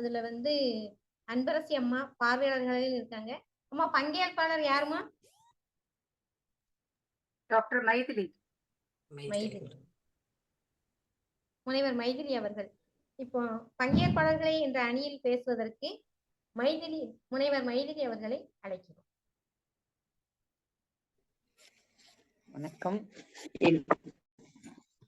அதுல வந்து அன்பரசி அம்மா பார்வையாளர்களில் இருக்காங்க. அம்மா பங்கேற்பாளர் யாருமா டாக்டர் மைதிலி. மைதிலி. முனைவர் மைதிலி அவர்கள். இப்போ பங்கேற்பாளர்களை என்ற அணியில் பேசுவதற்கு மைதிலி முனைவர் மைதிலி அவர்களை அழைக்கிறோம். வணக்கம். என்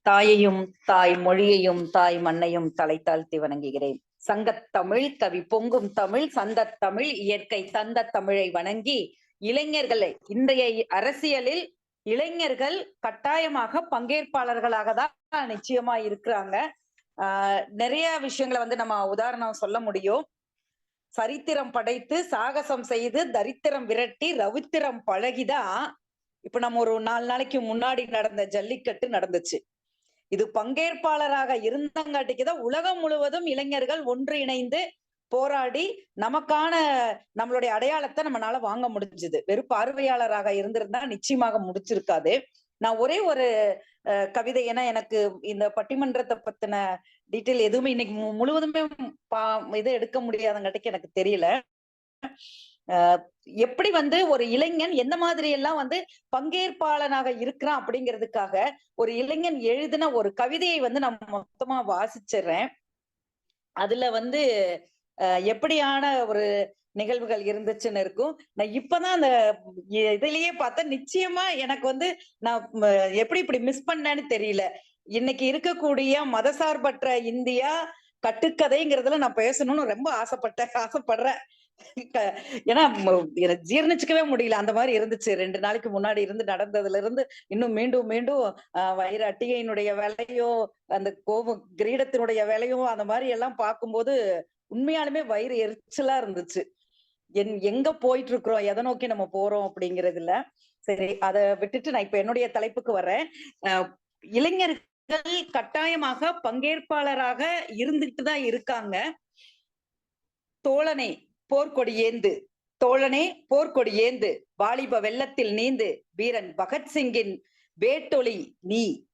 தாயையும் தாய் மொழியையும் தாய் மண்ணையும் தலை தாழ்த்தி வணங்குகிறேன். சங்கத்தமிழ் கவி பொங்கும் தமிழ் சந்த தமிழ் இயற்கை தந்த தமிழை வணங்கி இளைஞர்களை இன்றைய அரசியலில் இளைஞர்கள் கட்டாயமாக பங்கேற்பாளர்களாக தான் நிச்சயமா இருக்கிறாங்க. ஆஹ் நிறைய விஷயங்களை வந்து நம்ம உதாரணம் சொல்ல முடியும். சரித்திரம் படைத்து சாகசம் செய்து தரித்திரம் விரட்டி ரவித்திரம் பழகிதான். இப்ப நம்ம ஒரு நாலு நாளைக்கு முன்னாடி நடந்த ஜல்லிக்கட்டு நடந்துச்சு. இது பங்கேற்பாளராக இருந்தங்காட்டிக்குதான் உலகம் முழுவதும் இளைஞர்கள் ஒன்று இணைந்து போராடி நமக்கான நம்மளுடைய அடையாளத்தை நம்மளால வாங்க முடிஞ்சது. வெறும் பார்வையாளராக இருந்திருந்தா நிச்சயமாக முடிச்சிருக்காது. நான் ஒரே ஒரு அஹ், கவிதை ஏன்னா எனக்கு இந்த பட்டிமன்றத்தை பத்தின டீட்டெயில் எதுவுமே இன்னைக்கு முழுவதுமே பா இது எடுக்க முடியாதங்காட்டிக்கு எனக்கு தெரியல. எப்படி வந்து ஒரு இளைஞன் எந்த மாதிரி எல்லாம் வந்து பங்கேற்பாளனாக இருக்கிறான் அப்படிங்கிறதுக்காக ஒரு இளைஞன் எழுதின ஒரு கவிதையை வந்து நான் மொத்தமா வாசிச்சிடுறேன் அதுல வந்து எப்படியான ஒரு நிகழ்வுகள் இருந்துச்சுன்னு இருக்கும். நான் இப்பதான் அந்த இதுலயே பார்த்தா நிச்சயமா எனக்கு வந்து நான் எப்படி இப்படி மிஸ் பண்ணேன்னு தெரியல. இன்னைக்கு இருக்கக்கூடிய மதசார்பற்ற இந்தியா கட்டுக்கதைங்கிறதுல நான் பேசணும்னு ரொம்ப ஆசைப்பட்டேன். ஆசைப்படுறேன். ஏன்னா ஜீர்ணிச்சுக்கவே முடியல. அந்த மாதிரி இருந்துச்சு. ரெண்டு நாளைக்கு முன்னாடி இருந்து நடந்ததுல இருந்து இன்னும் மீண்டும் மீண்டும் வயிறு அட்டிகையினுடைய விலையோ அந்த கோபம் கிரீடத்தினுடைய விலையோ அந்த மாதிரி எல்லாம் பார்க்கும்போது உண்மையாலுமே வயிறு எரிச்சலா இருந்துச்சு. என் எங்க போயிட்டு இருக்கிறோம் எதை நோக்கி நம்ம போறோம் அப்படிங்கறதுல. சரி அதை விட்டுட்டு நான் இப்ப என்னுடைய தலைப்புக்கு வர்றேன். இளைஞர்கள் கட்டாயமாக பங்கேற்பாளராக இருந்துட்டு தான் இருக்காங்க. தோழனை போர்க்கொடி ஏந்து. தோழனே போர்க்கொடி ஏந்து. வாலிப வெள்ளத்தில் நீந்து. வீரன் பகத்சிங்கின் வேட்டொளி நீ.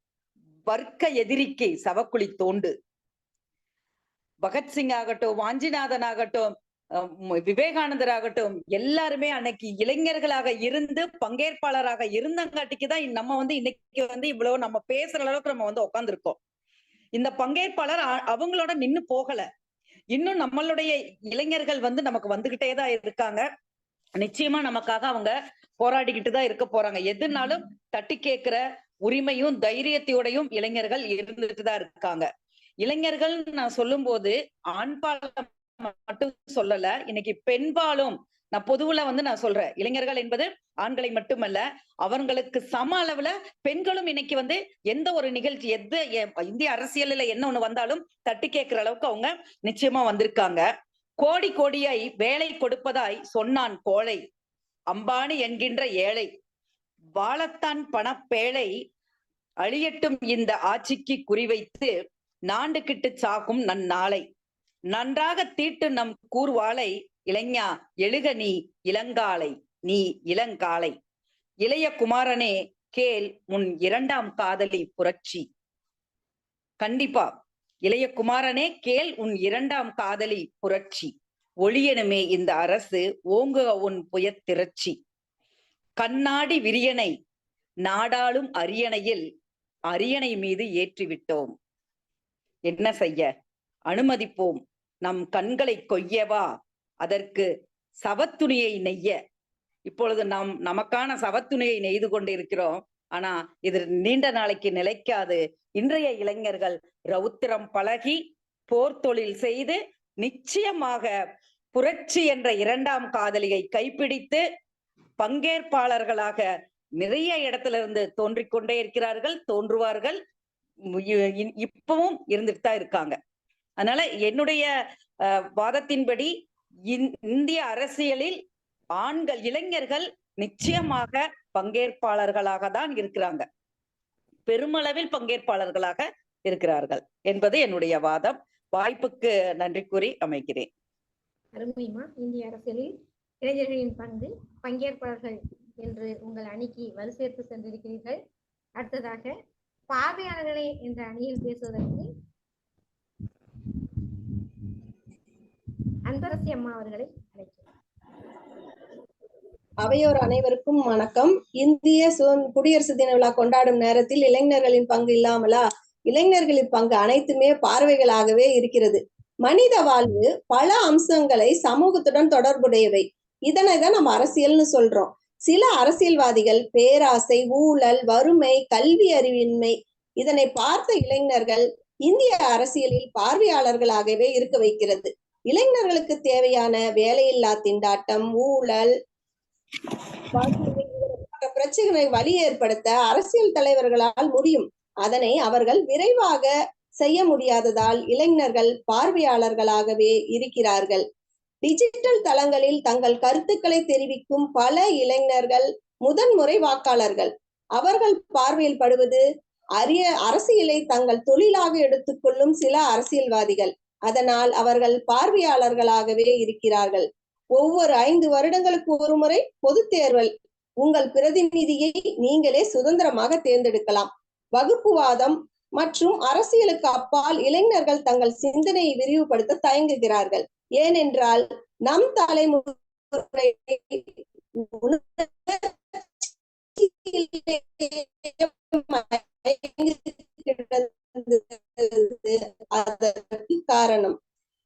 வர்க்க எதிரிக்கு சவக்குழி தோண்டு. பகத்சிங் ஆகட்டும் வாஞ்சிநாதன் ஆகட்டும் விவேகானந்தர் ஆகட்டும் எல்லாருமே அன்னைக்கு இளைஞர்களாக இருந்து பங்கேற்பாளராக இருந்தங்காட்டிக்கு தான் நம்ம வந்து இன்னைக்கு வந்து இவ்வளவு நம்ம பேசுற அளவுக்கு நம்ம வந்து உட்காந்துருக்கோம் இந்த பங்கேற்பாளர் அ- அவங்களோட நின்னு போகல. இன்னும் நம்மளுடைய இளைஞர்கள் வந்து நமக்கு வந்துகிட்டே தான் இருக்காங்க. நிச்சயமா நமக்காக அவங்க போராடிக்கிட்டு தான் இருக்க போறாங்க. எதுனாலும் தட்டி கேட்கிற உரிமையும் தைரியத்தோடையும் இளைஞர்கள் இருந்துட்டு தான் இருக்காங்க. இளைஞர்கள் நான் சொல்லும்போது ஆண்பாலம் மட்டும் சொல்லல இன்னைக்கு பெண்பாலும் நான் பொதுவுல வந்து நான் சொல்றேன். இளைஞர்கள் என்பது ஆண்களை மட்டுமல்ல அவங்களுக்கு சம அளவுல பெண்களும் இன்னைக்கு வந்து எந்த ஒரு நிகழ்ச்சி எந்த இந்திய அரசியல்ல என்ன ஒண்ணு வந்தாலும் தட்டி கேட்கிற அளவுக்கு அவங்க நிச்சயமா வந்திருக்காங்க. கோடி கோடியாய் வேலை கொடுப்பதாய் சொன்னான் கோழை. அம்பானி என்கின்ற ஏழை. வாழத்தான் பணப்பேழை அழியட்டும் இந்த ஆட்சிக்கு குறிவைத்து நாண்டுகிட்டு சாகும் நன் நாளை நன்றாக தீட்டு நம் கூர்வாளை இளைஞா எழுக நீ இளங்காலை நீ இளங்காலை இளைய குமாரனே கேள் உன் இரண்டாம் காதலி புரட்சி. கண்டிப்பா இளைய குமாரனே கேள் உன் இரண்டாம் காதலி புரட்சி. ஒளியனுமே இந்த அரசு ஓங்குக உன் புயத்திரட்சி கண்ணாடி விரியனை நாடாளும் அரியணையில் அரியணை மீது ஏற்றிவிட்டோம். என்ன செய்ய? அனுமதிப்போம். நம் கண்களை கொய்யவா? அதற்கு சவத்துணியை நெய்ய. இப்பொழுது நாம் நமக்கான சவத்துணியை நெய்து கொண்டிருக்கிறோம். ஆனா இது நீண்ட நாளைக்கு நிலைக்காது. இன்றைய இளைஞர்கள் ரௌத்திரம் பழகி போர் தொழில் செய்து நிச்சயமாக புரட்சி என்ற இரண்டாம் காதலியை கைப்பிடித்து பங்கேற்பாளர்களாக நிறைய இடத்துல இருந்து தோன்றிக் கொண்டே இருக்கிறார்கள் தோன்றுவார்கள் இப்பவும் இருந்துட்டு தான் இருக்காங்க. அதனால என்னுடைய அஹ், வாதத்தின்படி இந்திய அரசியலில் ஆண்கள் இளைஞர்கள் நிச்சயமாக பங்கேற்பாளர்களாக தான் இருக்கிறாங்க. பெருமளவில் பங்கேற்பாளர்களாக இருக்கிறார்கள் என்பது என்னுடைய வாதம். வாய்ப்புக்கு நன்றி கூறி அமைக்கிறேன். அருமைமா இந்திய அரசியலில் இளைஞர்களின் பங்கு பங்கேற்பாளர்கள் என்று உங்கள் அணிக்கு வலுசேர்த்து சென்றிருக்கிறீர்கள். அடுத்ததாக பார்வையாளர்களே என்ற அணியில் பேசுவதற்கு அன்பரசி அம்மா அவர்களை அழைக்கிறேன். அவையோர் அனைவருக்கும் வணக்கம். இந்திய குடியரசு தின விழா கொண்டாடும் நேரத்தில் இளைஞர்களின் பங்கு இல்லாமலா? இளைஞர்களின் பங்கு அனைத்துமே பார்வைகளாகவே இருக்கிறது. மனித வாழ்வு பல அம்சங்களை சமூகத்துடன் தொடர்புடையவை. இதனை தான் நம்ம அரசியல்னு சொல்றோம். சில அரசியல்வாதிகள் பேராசை ஊழல் வறுமை கல்வி அறிவின்மை இதனை பார்த்த இளைஞர்கள் இந்திய அரசியலில் பார்வையாளர்களாகவே இருக்க வைக்கிறது. இளைஞர்களுக்கு தேவையான வேலையில்லா திண்டாட்டம் ஊழல் பிரச்சனை வழி ஏற்படுத்த அரசியல் தலைவர்களால் முடியும். அதனை அவர்கள் விரைவாக செய்ய முடியாததால் இளைஞர்கள் பார்வையாளர்களாகவே இருக்கிறார்கள். டிஜிட்டல் தளங்களில் தங்கள் கருத்துக்களை தெரிவிக்கும் பல இளைஞர்கள் முதன்முறை வாக்காளர்கள். அவர்கள் பார்வையில் படுவது அரிய அரசியலை தங்கள் தொழிலாக எடுத்துக்கொள்ளும் சில அரசியல்வாதிகள். அதனால் அவர்கள் பார்வையாளர்களாகவே இருக்கிறார்கள். ஒவ்வொரு ஐந்து வருடங்களுக்கு ஒரு முறை பொது தேர்வல். உங்கள் பிரதிநிதியை நீங்களே சுதந்திரமாக தேர்ந்தெடுக்கலாம். வகுப்புவாதம் மற்றும் அரசியலுக்கு அப்பால் இளைஞர்கள் தங்கள் சிந்தனையை விரிவுபடுத்த தயங்குகிறார்கள். ஏனென்றால் நம் தலைமுறை அதற்கு காரணம்.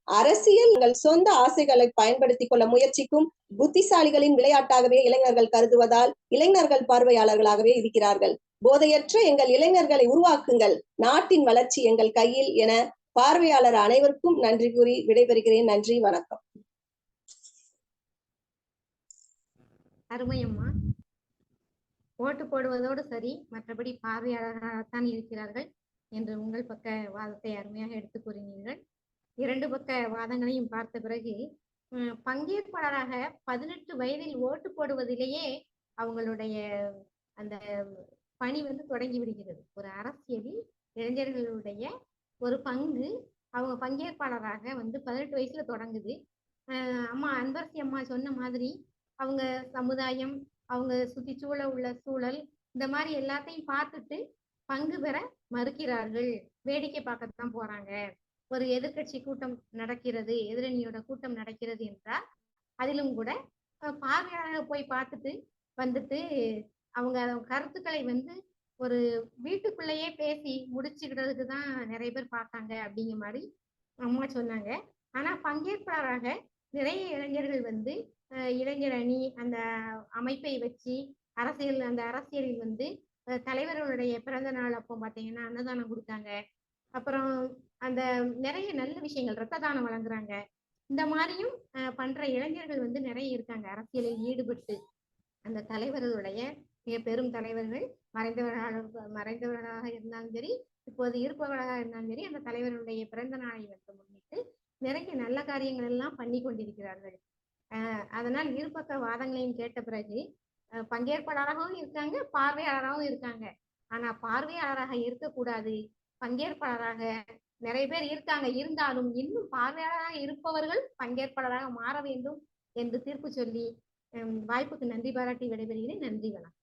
அரசியல் சொந்த ஆசைகளை பயன்படுத்திக் கொள்ள முயற்சிக்கும் புத்திசாலிகளின் விளையாட்டாகவே இளைஞர்கள் கருதுவதால் இளைஞர்கள் பார்வையாளர்களாகவே இருக்கிறார்கள். போதையற்ற எங்கள் இளைஞர்களை உருவாக்குங்கள். நாட்டின் வளர்ச்சி எங்கள் கையில் என பார்வையாளர் அனைவருக்கும் நன்றி கூறி விடைபெறுகிறேன். நன்றி வணக்கம். அருமையம்மா. ஓட்டு போடுவதோடு சரி மற்றபடி பார்வையாளர்களாகத்தான் இருக்கிறார்கள். என்று உங்கள் பக்க வாதத்தை அருமையாக எடுத்து கூறினீர்கள். இரண்டு பக்க வாதங்களையும் பார்த்த பிறகு பங்கேற்பாளராக பதினெட்டு வயதில் ஓட்டு போடுவதிலேயே அவங்களுடைய அந்த பணி வந்து தொடங்கி விடுகிறது ஒரு அரசியலில் இளைஞர்களுடைய ஒரு பங்கு அவங்க பங்கேற்பாளராக வந்து பதினெட்டு வயசுல தொடங்குது. அம்மா அன்பரசி அம்மா சொன்ன மாதிரி அவங்க சமுதாயம் அவங்க சுற்றிச்சூழ சூழ உள்ள சூழல் இந்த மாதிரி எல்லாத்தையும் பார்த்துட்டு பங்கு பெற மறுக்கிறார்கள். வேடிக்கை பார்க்கத்தான் போறாங்க. ஒரு எதிர்க்கட்சி கூட்டம் நடக்கிறது எதிரணியோட கூட்டம் நடக்கிறது என்றால் அதிலும் கூட பார்வையாளர்கள் போய் பார்த்துட்டு வந்துட்டு அவங்க கருத்துக்களை வந்து ஒரு வீட்டுக்குள்ளேயே பேசி முடிச்சுக்கிறதுக்கு தான் நிறைய பேர் பார்த்தாங்க அப்படிங்கிற மாதிரி அம்மா சொன்னாங்க. ஆனா பங்கேற்பாளராக நிறைய இளைஞர்கள் வந்து இளைஞர் அணி அந்த அமைப்பை வச்சு அரசியல் அந்த அரசியலில் வந்து தலைவர்களுடைய பிறந்த நாள் அப்போ பார்த்தீங்கன்னா அன்னதானம் கொடுத்தாங்க. அப்புறம் அந்த நிறைய நல்ல விஷயங்கள் ரத்த தானம் வழங்குறாங்க. இந்த மாதிரியும் பண்ற இளைஞர்கள் வந்து நிறைய இருக்காங்க. அரசியலில் ஈடுபட்டு அந்த தலைவர்களுடைய மிக பெரும் தலைவர்கள் மறைந்தவர்களாக மறைந்தவர்களாக இருந்தாலும் சரி இப்போது இருப்பவர்களாக இருந்தாலும் சரி அந்த தலைவர்களுடைய பிறந்த நாளை வந்து முன்னிட்டு நிறைய நல்ல காரியங்கள் எல்லாம் பண்ணி கொண்டிருக்கிறார்கள். அதனால் இருபக்க வாதங்களையும் கேட்ட பிறகு பங்கேற்பாளராகவும் இருக்காங்க பார்வையாளராகவும் இருக்காங்க. ஆனா பார்வையாளராக இருக்கக்கூடாது. பங்கேற்பாளராக நிறைய பேர் இருக்காங்க. இருந்தாலும் இன்னும் பார்வையாளராக இருப்பவர்கள் பங்கேற்பாளராக மாற வேண்டும் என்று தீர்ப்பு சொல்லி வாய்ப்புக்கு நன்றி பாராட்டி விடைபெறுகிறேன். நன்றி வணக்கம்.